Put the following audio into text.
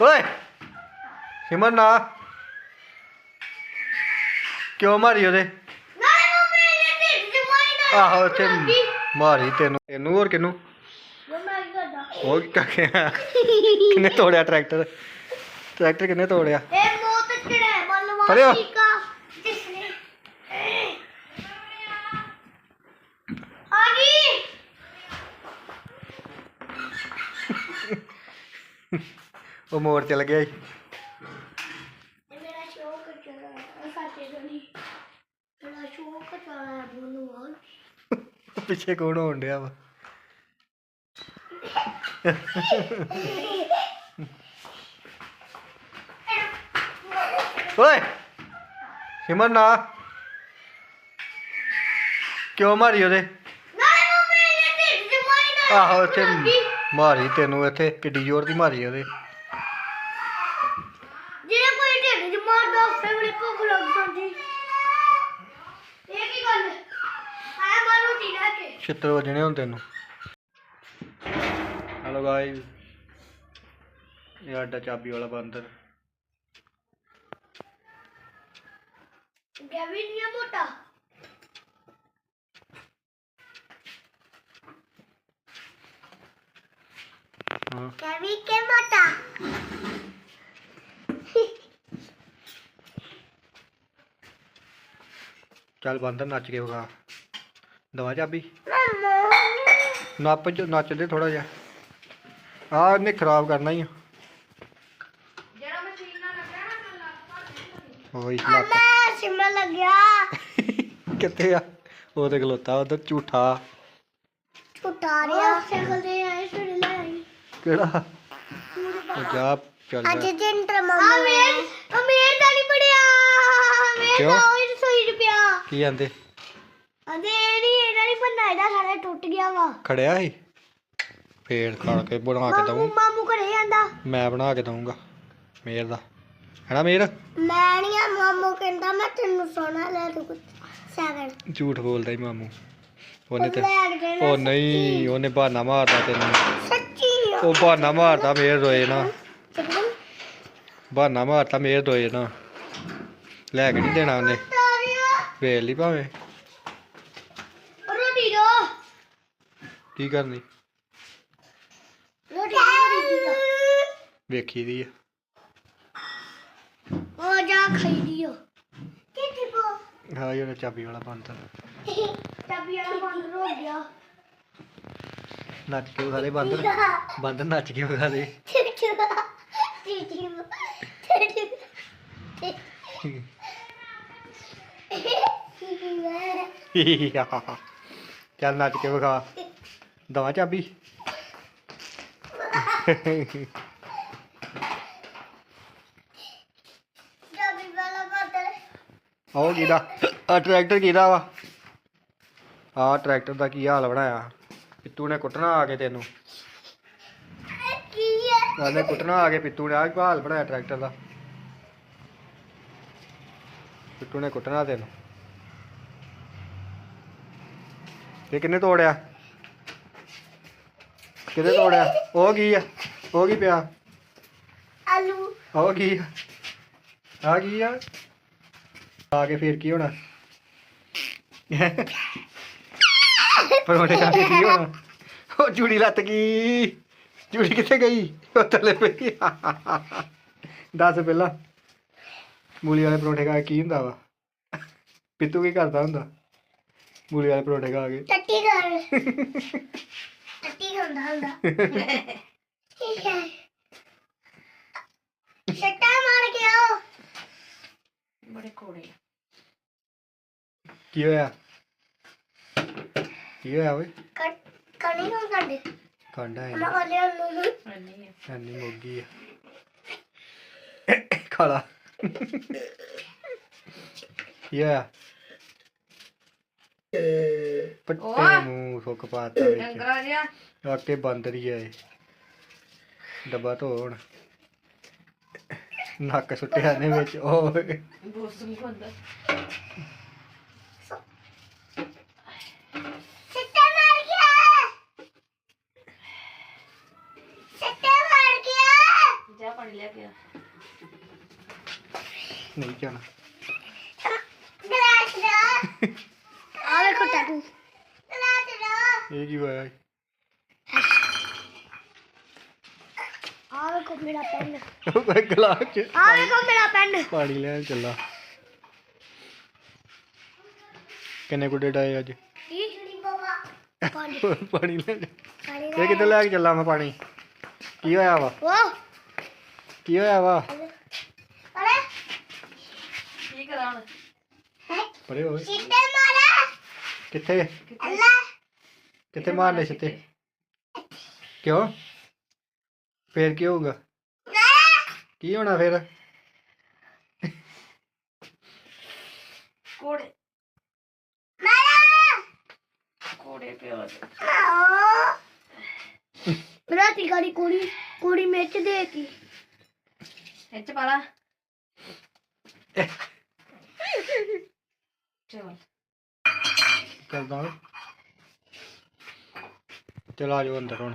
ਓਏ ਸਿਮਰ ਨਾ ਕਿਉਂ ਮਾਰੀ ਉਹਦੇ ਨਾਲੇ ਮੰਮੀ ਨੇ ਢਿੱਡ ਚ ਮਾਰੀ ਨਾ ਆਹੋ ਤੇ ਮਾਰੀ ਤੈਨੂੰ ਤੈਨੂੰ ਹੋਰ ਕਿਨੂੰ ਉਹ ਕੀ ਕਾਕੇ ਕਿੰਨੇ ਤੋੜਿਆ ਟਰੈਕਟਰ ਟਰੈਕਟਰ ਕਿੰਨੇ ਤੋੜਿਆ ਇਹ ਮੌਤ ਚੜੇ ਪੜਿਓ। ਬਲਵਾਨ ਕਾ ਜਿਸਨੇ ਆ ਗਈ ਉਹ ਮੋੜ ਚਲ ਗਿਆ। ਇਹ ਮੇਰਾ ਸ਼ੌਕ ਨਹੀਂ। ਮੇਰਾ ਸ਼ੌਕ ਚੜਾ ਬਲਵਾਨ ਪਿੱਛੇ ਕੌਣ ਹੋਣ ਡਿਆ ਵਾ? ਓਏ ਸਿਮਰ ਨਾ। ਕਿਉਂ ਮਾਰੀ ਉਹਦੇ? ਆਹੋ ਤੇ ਮਾਰੀ ਤੈਨੂੰ ਇੱਥੇ ਕਿੱਡੀ ਜ਼ੋਰ ਦੀ ਮਾਰੀ ਉਹਦੇ ਜੇ ਕੋਈ ਢਿੱਡ ਚ ਮਾਰਦਾ ਉਸੇ ਵੇਲੇ ਭੁੱਖ ਲੱਗ ਜਾਂਦੀ ਇਹ ਕੀ ਗੱਲ ਆਇਆ ਮਾਰੂ ਟੀਨਾ ਕੇ ਛਿੱਤਰ ਵੱਜਣੇ ਹੁਣ ਤੈਨੂੰ। ਹਲੋ ਗਾਇਸ ਇਹ ਆਡਾ ਚਾਬੀ ਵਾਲਾ ਬਾਂਦਰ। ਗੈਵੀ ਨਹੀਂ ਆ ਮੋਟਾ? ਹਾਂ। ਗੈਵੀ ਕੇ ਮੋਟਾ? ਚੱਲ ਬਾਂਦਰ ਨੱਚ ਕੇ ਵਿਖਾ। ਦਵਾ ਚਾਬੀ ਨੱਪ ਚ ਨੱਚਦੇ ਥੋੜਾ ਜਿਹਾ ਆ ਇਹਨੇ ਖਰਾਬ ਕਰਨਾ ਹੀ ਆ ਜਿਹੜਾ ਮਸ਼ੀਨ ਨਾਲ ਲੱਗਿਆ ਨਾ ਹੋਈ ਲੱਤ ਮੈਂ ਸਿਮਰ ਲੱਗਿਆ ਕਿੱਥੇ ਆ ਉਹ ਤੇ ਖਲੋਤਾ ਉਧਰ ਝੂਠਾ ਛੁਟਾ ਰਿਆ ਸਾਈਕਲ ਤੇ ਆਏ ਨਹੀਂ ਸਾਰਾ ਟੁੱਟ ਗਿਆ ਵਾ। ਖੜਿਆ ਸੀ? ਫੇਰ ਖੜ ਕੇ ਬਣਾ ਕੇ ਦਊਂ। ਮਾਮੂ ਘਰੇ ਜਾਂਦਾ ਮੈਂ ਬਣਾ ਕੇ ਦਊਂਗਾ ਮੇਰ ਦਾ। ਹੈਨਾ ਮੇਰ? ਮੈਂ ਨਹੀਂ ਆ ਮਾਮੂ ਕਹਿੰਦਾ ਮੈਂ ਤੈਨੂੰ ਸੋਨਾ ਲੈ ਦੂ ਸਾਗਰ। ਝੂਠ ਬੋਲਦਾ ਹੀ ਮਾਮੂ। ਉਹਨੇ ਤੇ ਉਹ ਨਹੀਂ ਉਹਨੇ ਬਹਾਨਾ ਮਾਰਦਾ ਤੈਨੂੰ। ਸੱਚੀ। ਉਹ ਬਹਾਨਾ ਮਾਰਦਾ ਮੇਰ ਰੋਏ ਨਾ। ਬਹਾਨਾ ਮਾਰਦਾ ਮੇਰ ਰੋਏ ਨਾ। ਲੈ ਕੇ ਨਹੀਂ ਦੇਣਾ ਉਹਨੇ। ਵੇਚ ਲਈ ਭਾਵੇਂ ਰੋਟੀ ਦੋ ਕੀ ਕਰਨੀ? ਰੋਟੀ ਵੇਖੀ ਦੀ ਆ। ਉਹ ਜਾ ਖਾਈ ਦਿਓ ਕਿੱਥੇ ਪੋ? ਹਾਂ ਇਹ ਉਹਨੇ ਚਾਬੀ ਵਾਲਾ ਬੰਦ। ਚਾਬੀ ਵਾਲਾ ਬੰਦ ਹੋ ਗਿਆ। ਨੱਚ ਕੇ ਵਿਖਾ ਦੇ ਬਾਂਦਰ ਬਾਂਦਰ ਨੱਚ ਕੇ ਦੇ। ਚੱਲ ਨੱਚ ਕੇ ਵਿਖਾ। ਦਵਾ ਚਾਬੀ। ਚਾਬੀ ਵਾਲਾ ਬਦਲ ਆਹ ਕਿਹਦਾ? ਆ ਟਰੈਕਟਰ ਕਿਹਦਾ ਵਾ? ਆ ਟਰੈਕਟਰ ਦਾ ਕੀ ਹਾਲ ਬਣਾਇਆ? ਪਿੱਤੂ ਨੇ ਕੁੱਟਣਾ ਆ ਕੇ ਤੈਨੂੰ। ਕੀ ਹੈ? ਕੁੱਟਣਾ ਆ ਕੇ ਪਿੱਤੂ ਨੇ ਆ ਕੀ ਹਾਲ ਬਣਾਇਆ ਟਰੈਕਟਰ ਦਾ? ਪਿੱਤੂ ਨੇ ਕੁੱਟਣਾ ਤੈਨੂੰ। ਇਹ ਕਿੰਨੇ ਤੋੜਿਆ? ਕਿਹਦੇ ਤੋੜਿਆ ਉਹ ਕੀ ਆ? ਉਹ ਕੀ ਪਿਆ? ਆਲੂ। ਉਹ ਕੀ ਆ? ਆ ਕੀ ਆ? ਆ ਕੇ ਫੇਰ ਕੀ ਹੋਣਾ? ਪਰੋਣੇ ਖਾ ਕੇ ਕੀ ਹੋਣਾ? ਉਹ ਜੂੜੀ ਲੱਤ ਗਈ ਜੂੜੀ ਕਿੱਥੇ ਗਈ? ਉਹ ਥੱਲੇ ਪਈ ਦੱਸ ਪਹਿਲਾਂ। ਮੂਲੀ ਵਾਲੇ ਪਰੌਂਠੇ ਖਾ ਕੇ ਕੀ ਹੁੰਦਾ ਵਾ? ਪਿੱਤੂ ਕੀ ਕਰਦਾ ਹੁੰਦਾ? ਮੂਲੀ ਵਾਲੇ ਪਰੌਂਠੇ ਖਾ ਕੇ। ਟੱਟੀ ਕਰ ਹੁੰਦਾ ਹੁੰਦਾ। ਠੀਕ ਹੈ। ਸੱਟਾ ਮਾਰ ਕੇ ਆਓ। ਕੀ ਹੋਇਆ? ਕੀ ਹੋਇਆ ਓਏ? ਕਣੀ ਨੂੰ ਸਾਡੇ ਕਾਂਡਾ ਹੈ। ਮੈਂ ਵਾਲੇ ਨੂੰ। ਐਨੀ ਮੋਗੀ ਆ। ਖਾਲਾ। ਕੀ ਹੋਇਆ? ਪੱਟੇ ਨੂੰ ਸੁੱਕ ਪਾਤਾ ਵਿੱਚ। ਡੰਗਰਾ ਜਿਹਾ। ਆਕੇ ਬਾਂਦਰ ਹੀ ਆਏ। ਡੱਬਾ ਧੋ ਹੁਣ ਨੱਕ ਸੁੱਟਿਆ ਨੇ ਵਿੱਚ ਓਏ। ਬੋਸ ਨੂੰ ਹੁੰਦਾ ਸੱਟਾ ਮਾਰ ਗਿਆ! ਸੱਟਾ ਮਾਰ ਗਿਆ! ਜਾ ਪਾਣੀ ਲੈ ਕੇ ਆ। ਨਹੀਂ ਜਾਣਾ। ਗਲਾਸ ਦਾ ਆ ਵੇਖੋ ਟੈਟੂ ਗਲਾਸ ਦਾ ਇਹ ਕੀ ਹੋਇਆ? ਆ ਵੇਖੋ ਮੇਰਾ ਪੈਨ। ਉਹ ਗਲਾਸ ਚ ਆ ਵੇਖੋ ਮੇਰਾ ਪੈਨ। ਪਾਣੀ ਲੈਣ ਚੱਲਾ। ਕਿੰਨੇ ਕੁ ਡਾਏ ਅੱਜ? ਕੀ? ਬਾਬਾ ਪਾਣੀ ਪਾਣੀ ਲੈਣ ਪਾਣੀ ਇਹ ਕਿੱਥੇ ਲੈ ਕੇ ਚੱਲਾ ਮੈਂ ਪਾਣੀ? ਕੀ ਹੋਇਆ ਵਾ? ਕੀ ਹੋਇਆ ਵਾ? ਅਰੇ। ਕੀ ਕਰਾਂ ਪਰੇ ਹੋਏ ਸਿੱਟੇ ਮਾਰਾ। ਕਿੱਥੇ? ਅੱਲਾ। ਕਿੱਥੇ ਮਾਰਨੇ ਸਿੱਤੇ ਕਿਉਂ? ਫੇਰ ਕੀ ਹੋਊਗਾ? ਕੀ ਹੋਣਾ ਫੇਰ? ਕੋੜੇ ਮਾਰਾ ਕੋੜੇ ਦੇ। ਰਾਤੀ ਗਾੜੀ ਕੁੜੀ ਕੁੜੀ ਮਿਰਚ ਦੇਤੀ ਇੱਚ ਪਾਲਾ ਚਲ। ਚੱਲਦਾ ਚਲ ਆ ਜਾਓ ਅੰਦਰ ਹੁਣ